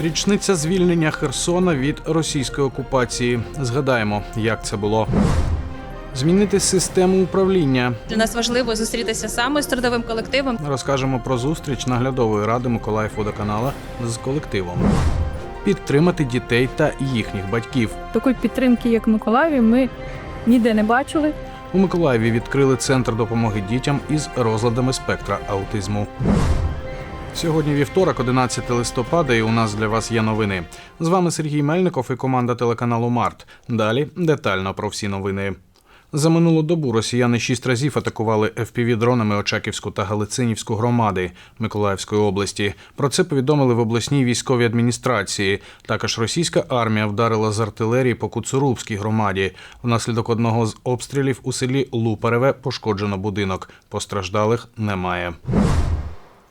Річниця звільнення Херсона від російської окупації. Згадаємо, як це було. Змінити систему управління. Для нас важливо зустрітися саме з трудовим колективом. Розкажемо про зустріч наглядової ради Миколаїв водоканала з колективом. Підтримати дітей та їхніх батьків. Такої підтримки, як в Миколаєві, ми ніде не бачили. У Миколаєві відкрили центр допомоги дітям із розладами спектра аутизму. Сьогодні вівторок, 11 листопада, і у нас для вас є новини. З вами Сергій Мельников і команда телеканалу Март. Далі детально про всі новини. За минулу добу росіяни шість разів атакували FPV-дронами Очаківську та Галицинівську громади Миколаївської області. Про це повідомили в обласній військовій адміністрації. Також російська армія вдарила з артилерії по Куцурубській громаді. Внаслідок одного з обстрілів у селі Лупареве пошкоджено будинок. Постраждалих немає.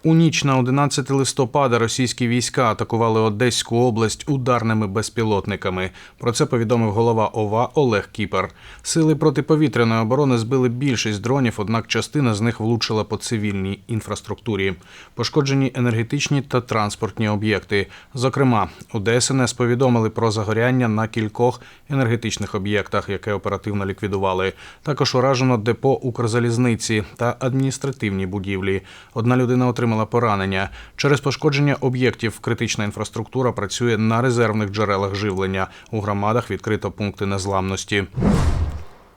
У ніч на 11 листопада російські війська атакували Одеську область ударними безпілотниками. Про це повідомив голова ОВА Олег Кіпер. Сили протиповітряної оборони збили більшість дронів, однак частина з них влучила по цивільній інфраструктурі. Пошкоджені енергетичні та транспортні об'єкти. Зокрема, у ДСНС повідомили про загоряння на кількох енергетичних об'єктах, яке оперативно ліквідували. Також уражено депо Укрзалізниці та адміністративні будівлі. Одна людина отримала поранення. Через пошкодження об'єктів критична інфраструктура працює на резервних джерелах живлення. У громадах відкрито пункти незламності.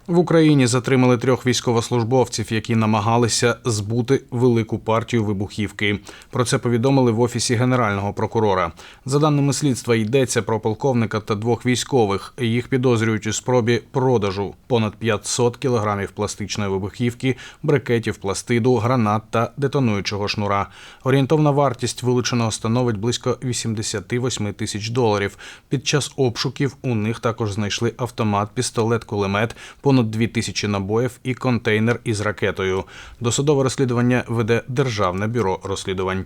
В Україні затримали трьох військовослужбовців, які намагалися збути велику партію вибухівки. Про це повідомили в офісі генерального прокурора. За даними слідства, йдеться про полковника та двох військових. Їх підозрюють у спробі продажу понад 500 кілограмів пластичної вибухівки, брикетів пластиду, гранат та детонуючого шнура. Орієнтовна вартість вилученого становить близько 88 тисяч доларів. Під час обшуків у них також знайшли автомат, пістолет, кулемет, понад 2 тисячі набоїв і контейнер із ракетою. Досудове розслідування веде Державне бюро розслідувань.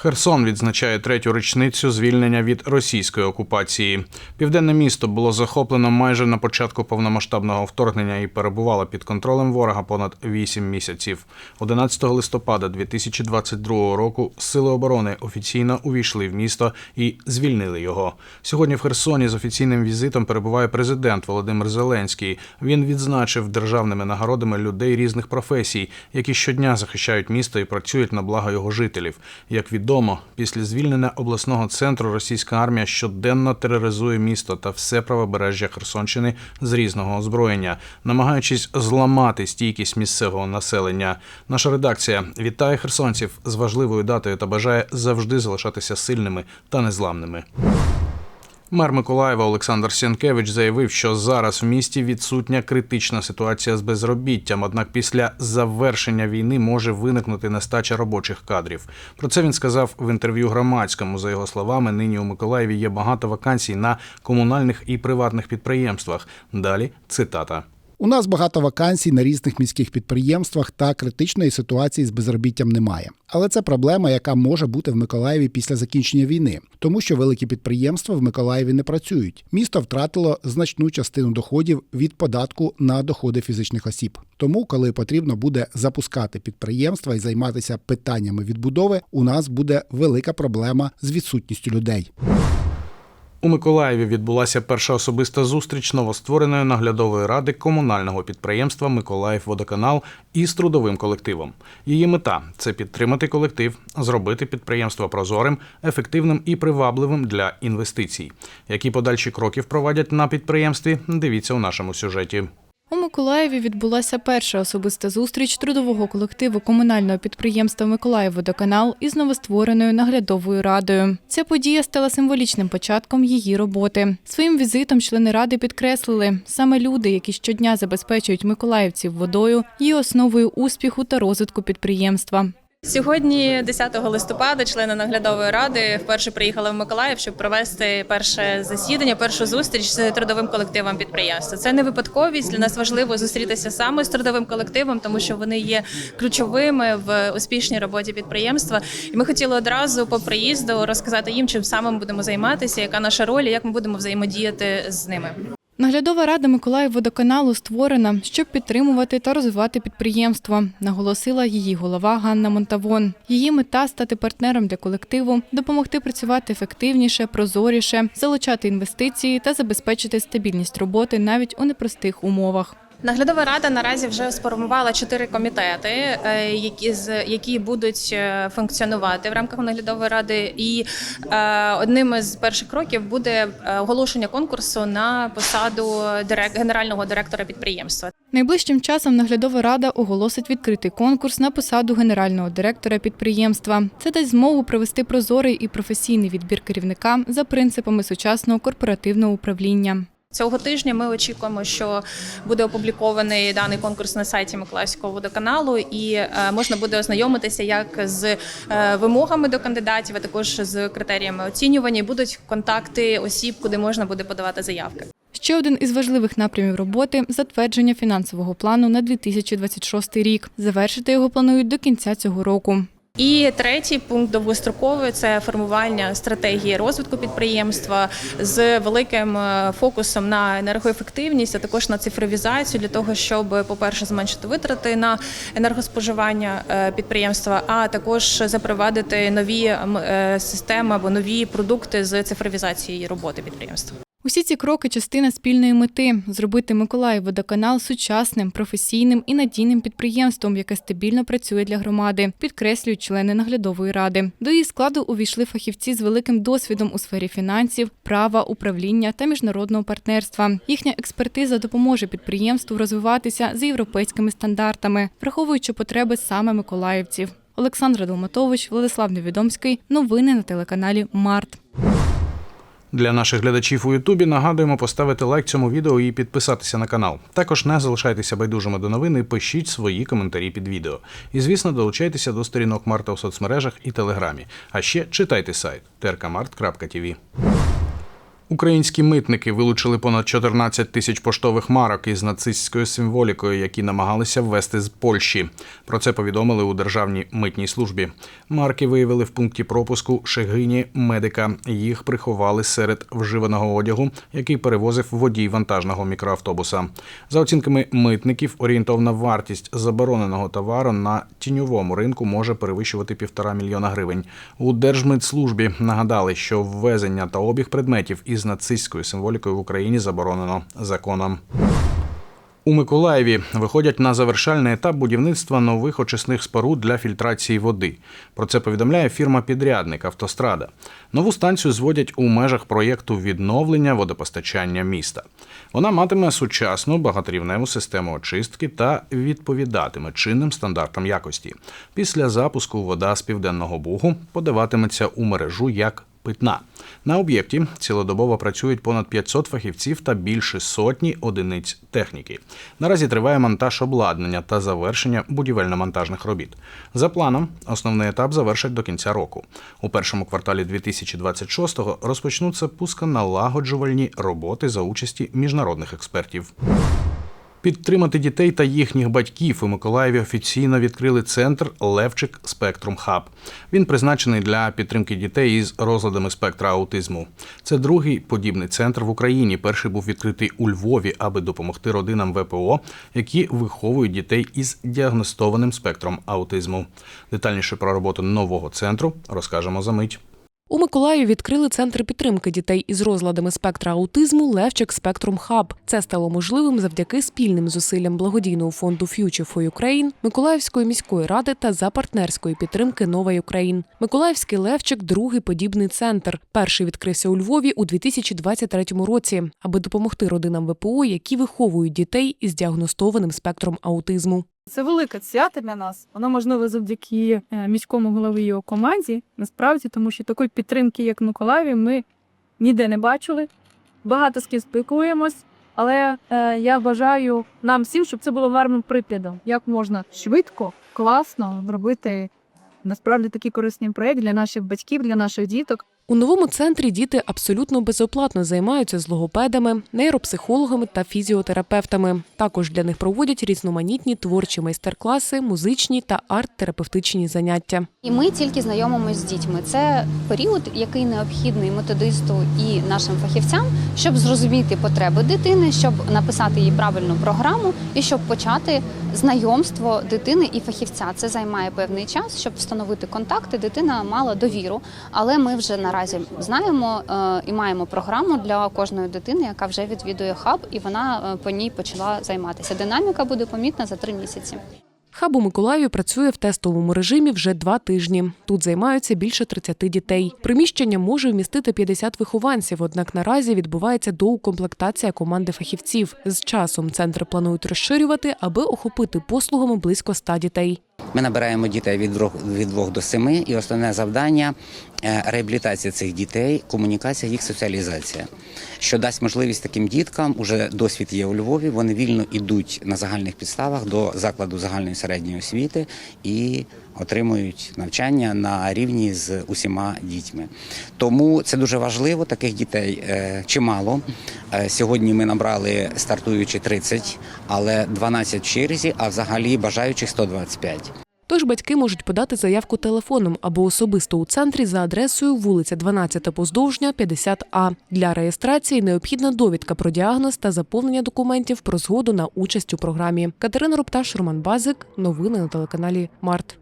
Херсон відзначає третю річницю звільнення від російської окупації. Південне місто було захоплено майже на початку повномасштабного вторгнення і перебувало під контролем ворога понад 8 місяців. 11 листопада 2022 року сили оборони офіційно увійшли в місто і звільнили його. Сьогодні в Херсоні з офіційним візитом перебуває президент Володимир Зеленський. Він відзначив державними нагородами людей різних професій, які щодня захищають місто і працюють на благо його жителів. Як відомо, після звільнення обласного центру російська армія щоденно тероризує місто та все правобережжя Херсонщини з різного озброєння, намагаючись зламати стійкість місцевого населення. Наша редакція вітає херсонців з важливою датою та бажає завжди залишатися сильними та незламними. Мер Миколаєва Олександр Сянкевич заявив, що зараз в місті відсутня критична ситуація з безробіттям. Однак після завершення війни може виникнути нестача робочих кадрів. Про це він сказав в інтерв'ю громадському. За його словами, нині у Миколаєві є багато вакансій на комунальних і приватних підприємствах. Далі цитата. У нас багато вакансій на різних міських підприємствах та критичної ситуації з безробіттям немає. Але це проблема, яка може бути в Миколаєві після закінчення війни, тому що великі підприємства в Миколаєві не працюють. Місто втратило значну частину доходів від податку на доходи фізичних осіб. Тому, коли потрібно буде запускати підприємства і займатися питаннями відбудови, у нас буде велика проблема з відсутністю людей. У Миколаєві відбулася перша особиста зустріч новоствореної наглядової ради комунального підприємства Миколаїв Водоканал із трудовим колективом. Її мета це підтримати колектив, зробити підприємство прозорим, ефективним і привабливим для інвестицій. Які подальші кроки впровадять на підприємстві? Дивіться у нашому сюжеті. У Миколаєві відбулася перша особиста зустріч трудового колективу комунального підприємства «Миколаївводоканал» із новоствореною наглядовою радою. Ця подія стала символічним початком її роботи. Своїм візитом члени ради підкреслили, саме люди, які щодня забезпечують миколаївців водою, є основою успіху та розвитку підприємства. Сьогодні, 10 листопада, члени наглядової ради вперше приїхали в Миколаїв, щоб провести перше засідання, першу зустріч з трудовим колективом підприємства. Це не випадковість. Для нас важливо зустрітися саме з трудовим колективом, тому що вони є ключовими в успішній роботі підприємства. І ми хотіли одразу по приїзду розказати їм, чим саме ми будемо займатися, яка наша роль, і як ми будемо взаємодіяти з ними. Наглядова рада Миколаївводоканалу створена, щоб підтримувати та розвивати підприємство, наголосила її голова Ганна Монтавон. Її мета стати партнером для колективу, допомогти працювати ефективніше, прозоріше, залучати інвестиції та забезпечити стабільність роботи навіть у непростих умовах. Наглядова рада наразі вже сформувала чотири комітети, е, які які будуть е, функціонувати в рамках наглядової ради. І е, одним із перших кроків буде оголошення конкурсу на посаду генерального директора підприємства. Найближчим часом наглядова рада оголосить відкритий конкурс на посаду генерального директора підприємства. Це дасть змогу провести прозорий і професійний відбір керівника за принципами сучасного корпоративного управління. Цього тижня ми очікуємо, що буде опублікований даний конкурс на сайті Миколаївського водоканалу, і е, можна буде ознайомитися як з е, вимогами до кандидатів, а також з критеріями оцінювання. Будуть контакти осіб, куди можна буде подавати заявки. Ще один із важливих напрямів роботи затвердження фінансового плану на 2026 рік. Завершити його планують до кінця цього року. І третій пункт довгостроковий це формування стратегії розвитку підприємства з великим е, фокусом на енергоефективність, а також на цифровізацію для того, щоб, по-перше, зменшити витрати на енергоспоживання е, підприємства, а також запровадити нові е, системи або нові продукти з цифровізації роботи підприємства. Усі ці кроки частина спільної мети зробити Миколаївводоканал сучасним, професійним і надійним підприємством, яке стабільно працює для громади, підкреслюють члени наглядової ради. До її складу увійшли фахівці з великим досвідом у сфері фінансів, права, управління та міжнародного партнерства. Їхня експертиза допоможе підприємству розвиватися за європейськими стандартами, враховуючи потреби саме миколаївців. Олександра Долматович, Владислав Невідомський. Новини на телеканалі Март. Для наших глядачів у Ютубі нагадуємо поставити лайк цьому відео і підписатися на канал. Також не залишайтеся байдужими до новин і пишіть свої коментарі під відео. І звісно, долучайтеся до сторінок Марта у соцмережах і телеграмі. А ще читайте сайт trkmart.tv. Українські митники вилучили понад 14 тисяч поштових марок із нацистською символікою, які намагалися ввести з Польщі. Про це повідомили у Державній митній службі. Марки виявили в пункті пропуску Шегині медика. Їх приховали серед вживаного одягу, який перевозив водій вантажного мікроавтобуса. За оцінками митників, орієнтовна вартість забороненого товару на тіньовому ринку може перевищувати півтора мільйона гривень. У Держмитслужбі нагадали, що ввезення та обіг предметів із нацистською символікою в Україні заборонено законом. У Миколаєві виходять на завершальний етап будівництва нових очисних споруд для фільтрації води. Про це повідомляє фірма-підрядник Автострада. Нову станцію зводять у межах проєкту відновлення водопостачання міста. Вона матиме сучасну багаторівневу систему очистки та відповідатиме чинним стандартам якості. Після запуску вода з південного бугу подаватиметься у мережу як питна. На об'єкті цілодобово працюють понад 500 фахівців та більше сотні одиниць техніки. Наразі триває монтаж обладнання та завершення будівельно-монтажних робіт. За планом, основний етап завершать до кінця року. У першому кварталі 2026-го розпочнуться пусконалагоджувальні роботи за участі міжнародних експертів. Підтримати дітей та їхніх батьків у Миколаєві офіційно відкрили центр Левчик Спектрум Хаб. Він призначений для підтримки дітей із розладами спектра аутизму. Це другий подібний центр в Україні. Перший був відкритий у Львові, аби допомогти родинам ВПО, які виховують дітей із діагностованим спектром аутизму. Детальніше про роботу нового центру розкажемо за мить. У Миколаєві відкрили центр підтримки дітей із розладами спектра аутизму Левчик Спектрум Хаб. Це стало можливим завдяки спільним зусиллям благодійного фонду Future for Ukraine, Миколаївської міської ради та за партнерської підтримки Нова Україн. Миколаївський Левчик другий подібний центр. Перший відкрився у Львові у 2023 році, аби допомогти родинам ВПО, які виховують дітей із діагностованим спектром аутизму. Це велика свята для нас. Воно можливо завдяки е, міському голові його команді. Насправді, тому що такої підтримки, як в Миколаєві, ми ніде не бачили. Багато з ким спілкуємось, але е, я бажаю нам всім, щоб це було гарним прикладом, як можна швидко, класно зробити насправді такий корисний проєкт для наших батьків, для наших діток. У новому центрі діти абсолютно безоплатно займаються з логопедами, нейропсихологами та фізіотерапевтами. Також для них проводять різноманітні творчі майстер-класи, музичні та арт-терапевтичні заняття. І ми тільки знайомимось з дітьми. Це період, який необхідний методисту і нашим фахівцям, щоб зрозуміти потреби дитини, щоб написати їй правильну програму і щоб почати знайомство дитини і фахівця. Це займає певний час, щоб встановити контакти. Дитина мала довіру, але ми вже наразі знаємо е, і маємо програму для кожної дитини, яка вже відвідує хаб, і вона е, по ній почала займатися. Динаміка буде помітна за три місяці. Хаб у Миколаєві працює в тестовому режимі вже два тижні. Тут займаються більше 30 дітей. Приміщення може вмістити 50 вихованців, однак наразі відбувається доукомплектація команди фахівців. З часом центр планують розширювати, аби охопити послугами близько 100 дітей. Ми набираємо дітей від 2, від двох до 7, і основне завдання е, реабілітація цих дітей, комунікація, їх соціалізація, що дасть можливість таким діткам, уже досвід є у Львові, вони вільно йдуть на загальних підставах до закладу загальної середньої освіти і отримують навчання на рівні з усіма дітьми. Тому це дуже важливо. Таких дітей е, чимало. Е, Сьогодні ми набрали стартуючи 30, але 12 в черзі, а взагалі бажаючих 125. Тож батьки можуть подати заявку телефоном або особисто у центрі за адресою вулиця 12 Поздовжня, 50А. Для реєстрації необхідна довідка про діагноз та заповнення документів про згоду на участь у програмі. Катерина Рупташ, Роман Базик. Новини на телеканалі Март.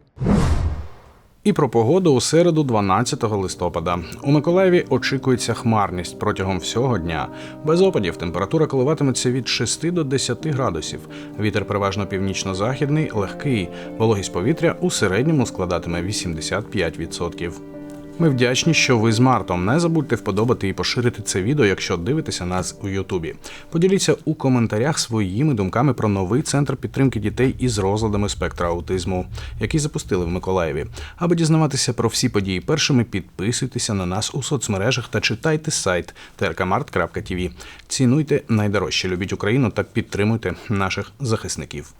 І про погоду у середу, 12 листопада. У Миколаєві очікується хмарність протягом всього дня. Без опадів температура коливатиметься від 6 до 10 градусів. Вітер переважно північно-західний, легкий. Вологість повітря у середньому складатиме 85%. Ми вдячні, що ви з Мартом. Не забудьте вподобати і поширити це відео, якщо дивитеся нас у Ютубі. Поділіться у коментарях своїми думками про новий центр підтримки дітей із розладами спектра аутизму, який запустили в Миколаєві. Аби дізнаватися про всі події першими, підписуйтеся на нас у соцмережах та читайте сайт trkmart.tv. Цінуйте найдорожче, любіть Україну та підтримуйте наших захисників.